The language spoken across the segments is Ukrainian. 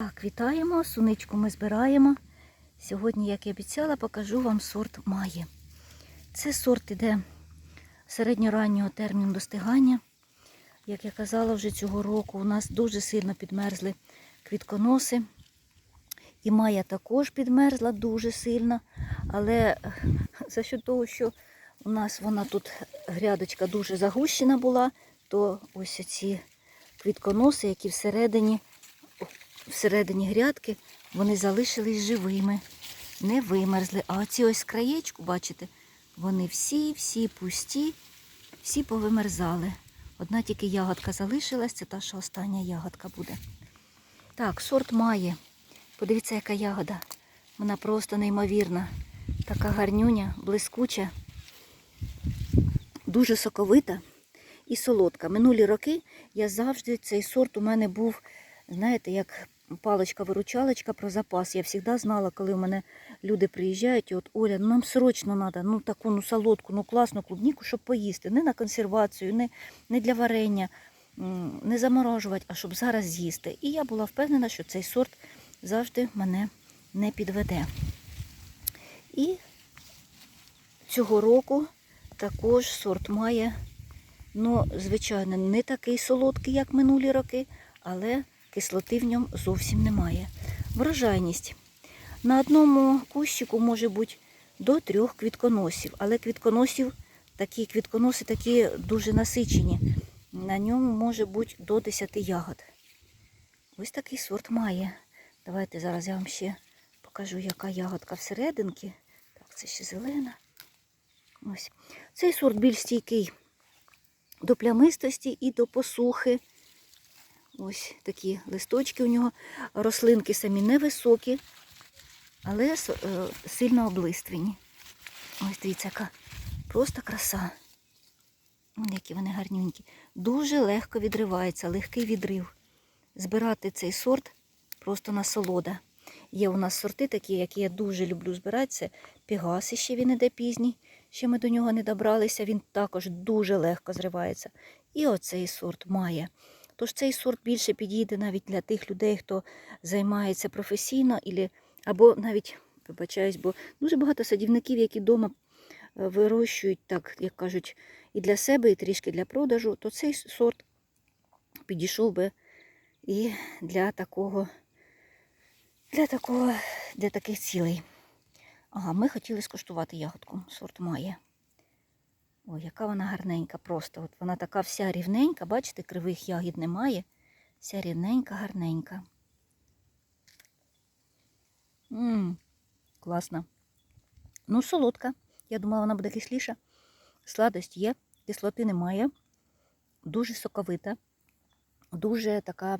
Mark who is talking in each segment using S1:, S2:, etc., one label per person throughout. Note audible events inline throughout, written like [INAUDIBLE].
S1: Так, вітаємо, суничку ми збираємо. Сьогодні, як і обіцяла, покажу вам сорт Маї. Це сорт іде середньораннього терміну достигання. Як я казала, вже цього року у нас дуже сильно підмерзли квітконоси. І Майя також підмерзла дуже сильно. Але [LAUGHS] за що того, що у нас вона тут грядочка дуже загущена була, то ось ці квітконоси, які всередині всередині грядки вони залишились живими, не вимерзли. А оці ось краєчку, бачите, вони всі-всі пусті, всі повимерзали. Одна тільки ягодка залишилась, це та, що остання ягодка буде. Так, сорт має. Подивіться, яка ягода. Вона просто неймовірна. Така гарнюня, блискуча, дуже соковита і солодка. Минулі роки я завжди цей сорт у мене був, знаєте, як паличка-виручалочка про запас. Я завжди знала, коли в мене люди приїжджають, і от Оля, ну нам срочно треба, ну таку ну солодку, ну класну клубніку, щоб поїсти. Не на консервацію, не, не для варення, не заморожувати, а щоб зараз з'їсти. І я була впевнена, що цей сорт завжди мене не підведе. І цього року також сорт має, ну, звичайно, не такий солодкий, як минулі роки, але кислоти в ньому зовсім немає. Врожайність. На одному кущику може бути до трьох квітконосів, але квітконосів, такі квітконоси такі дуже насичені. На ньому може бути до 10 ягод. Ось такий сорт має. Давайте зараз я вам ще покажу, яка ягодка всерединки. Так, це ще зелена. Ось. Цей сорт більш стійкий до плямистості і до посухи. Ось такі листочки у нього. Рослинки самі невисокі, але е, сильно облиствені. Ось дивіться, яка просто краса. Які вони гарненькі. Дуже легко відривається, легкий відрив. Збирати цей сорт просто насолода. Є у нас сорти такі, які я дуже люблю збирати. Це Пегас, ще він іде пізній. Ще ми до нього не добралися, він також дуже легко зривається. І оцей сорт має. Тож цей сорт більше підійде навіть для тих людей, хто займається професійно, або навіть, вибачаюсь, бо дуже багато садівників, які вдома е, вирощують, так, як кажуть, і для себе, і трішки для продажу, то цей сорт підійшов би і для такого, для такого, для таких цілей. Ага, ми хотіли скуштувати ягодку. Сорт має. Ой, яка вона гарненька просто. От вона така вся рівненька, бачите, кривих ягід немає. Вся рівненька, гарненька. Мм, класна. Ну, солодка. Я думала, вона буде кисліша. Сладость є, кислоти немає. Дуже соковита. Дуже така,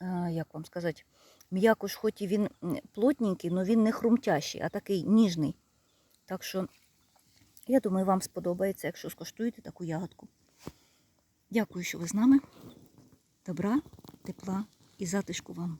S1: е, як вам сказати, м'якош, хоч і він плотненький, але він не хрумтящий, а такий ніжний. Так що, я думаю, вам сподобається, якщо скуштуєте таку ягодку. Дякую, що ви з нами. Добра, тепла і затишку вам.